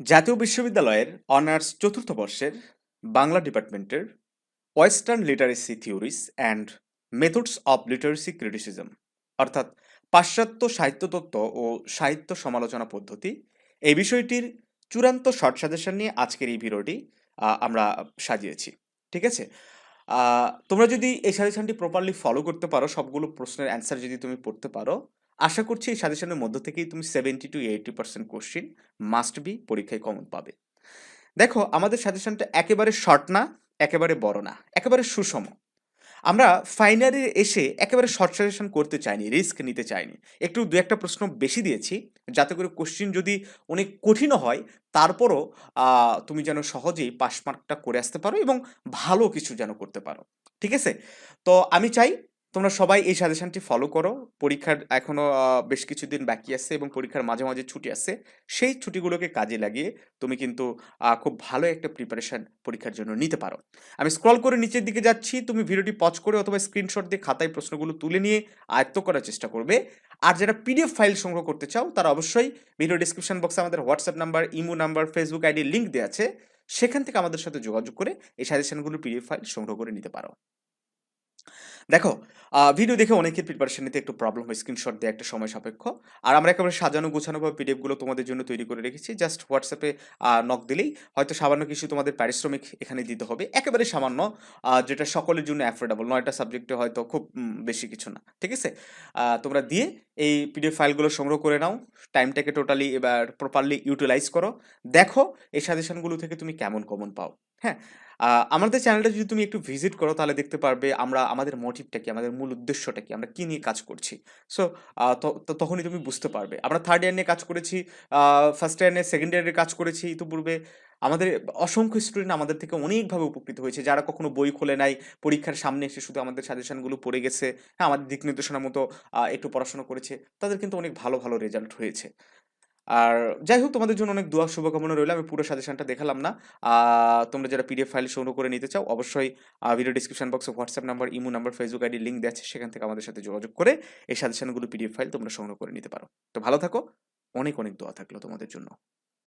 জাতীয় বিশ্ববিদ্যালয়ের অনার্স চতুর্থ বর্ষের বাংলা ডিপার্টমেন্টের western literacy theories and methods of literacy criticism, অর্থাৎ পাশ্চাত্য সাহিত্য তত্ত্ব ও সাহিত্য সমালোচনা পদ্ধতি, এই বিষয়টির চূড়ান্ত শর্ট সাজেশন নিয়ে আজকের এই ভিডিওটি আমরা সাজিয়েছি। ঠিক আছে? তোমরা যদি এই সাজেশনটি প্রপারলি ফলো করতে পারো, সবগুলো প্রশ্নের অ্যান্সার যদি তুমি পড়তে পারো আশা করছি এই সাজেশনের মধ্য থেকেই তুমি seventy two eighty percent question must be পরীক্ষায় কমন পাবে। দেখো, আমাদের সাজেশনটা একেবারে শর্ট না, একেবারে বড় না, একেবারে সুষম। আমরা ফাইনালে এসে একেবারে শর্ট সাজেশন করতে চাইনি রিস্ক নিতে চাইনি। একটু দু একটা প্রশ্ন বেশি দিয়েছি, যাতে করে কোশ্চিন যদি অনেক কঠিনও হয়, তারপরও তুমি যেন সহজেই পাস মার্কটা করে আসতে পারো এবং ভালো কিছু যেন করতে পারো। ঠিক আছে? তো আমি চাই তোমরা সবাই এই সাজেশনটি ফলো করো। পরীক্ষার এখনও আহ, বেশ কিছুদিন বাকি আছে এবং পরীক্ষার মাঝে মাঝে ছুটি আছে। সেই ছুটিগুলোকে কাজে লাগিয়ে তুমি কিন্তু খুব ভালো একটা প্রিপারেশন পরীক্ষার জন্য নিতে পারো। আমি স্ক্রল করে নিচের দিকে যাচ্ছি। তুমি ভিডিওটি পজ করে অথবা স্ক্রিনশট দিয়ে খাতায় প্রশ্নগুলো তুলে নিয়ে আয়ত্ত করার চেষ্টা করবে। আর যারা পিডিএফ ফাইল সংগ্রহ করতে চাও তারা অবশ্যই ভিডিও ডিসক্রিপশন বক্সে আমাদের WhatsApp number imo number Facebook ID link দেওয়া আছে। সেখান থেকে আমাদের সাথে যোগাযোগ করে এই সাজেশনগুলো পিডিএফ ফাইল সংগ্রহ করে নিতে পারো। দেখো ভিডিও দেখে অনেকের প্রিপারেশন নিতে একটু প্রবলেম হয়। স্ক্রিনশট দেওয়া একটা সময় সাপেক্ষ। আর আমরা একেবারে সাজানো গোছানোভাবে পিডিএফগুলো তোমাদের জন্য তৈরি করে রেখেছি। জাস্ট হোয়াটসঅ্যাপে নক দিলেই হয়তো সামান্য কিছু তোমাদের পারিশ্রমিক এখানে দিতে হবে। একেবারে সামান্য যেটা সকলের জন্য অ্যাফোর্ডেবল নয়টা সাবজেক্টে হয়তো খুব বেশি কিছু না। ঠিক আছে? তোমরা দিয়ে এই পিডিএফ ফাইলগুলো সংগ্রহ করে নাও। টাইমটাকে টোটালি এবার প্রপারলি ইউটিলাইজ করো। দেখো এই সাজেশনগুলো থেকে তুমি কেমন কমন পাও। হ্যাঁ আমাদের চ্যানেলটা যদি তুমি একটু ভিজিট করো, তাহলে দেখতে পারবে আমরা, আমাদের মোটিভটা কি, আমাদের মূল উদ্দেশ্যটা কি, আমরা কি নিয়ে কাজ করছি। সো তখনই তুমি বুঝতে পারবে। আমরা থার্ড ইয়ার নিয়ে কাজ করেছি ফার্স্ট ইয়ার নিয়ে সেকেন্ড ইয়ারে কাজ করেছি ইতিপূর্বে। আমাদের অসংখ্য স্টুডেন্ট আমাদের থেকে অনেকভাবে উপকৃত হয়েছে। যারা কখনো বই খোলে নাই, পরীক্ষার সামনে এসে শুধু আমাদের সাজেশনগুলো পড়ে গেছে। হ্যাঁ আমাদের দিক নির্দেশনা মতো একটু পড়াশোনা করেছে। তাদের কিন্তু অনেক ভালো ভালো রেজাল্ট হয়েছে। আর যাই হোক, তোমাদের জন্য অনেক দোয়া, শুভকামনা রইল। আমি পুরো সাজেশনটা দেখালাম না। তোমরা যারা পিডিএফ ফাইল সংগ্রহ করে নিতে চাও, অবশ্যই ভিডিও ডিসক্রিপশন বক্সে WhatsApp number imo number Facebook ID link দেওয়া আছে, সেখান থেকে আমাদের সাথে যোগাযোগ করে এই সাজেশনগুলো পিডিএফ ফাইল তোমরা সংগ্রহ করে নিতে পারো। তো ভালো থাকো। অনেক অনেক দোয়া থাকল তোমাদের জন্য।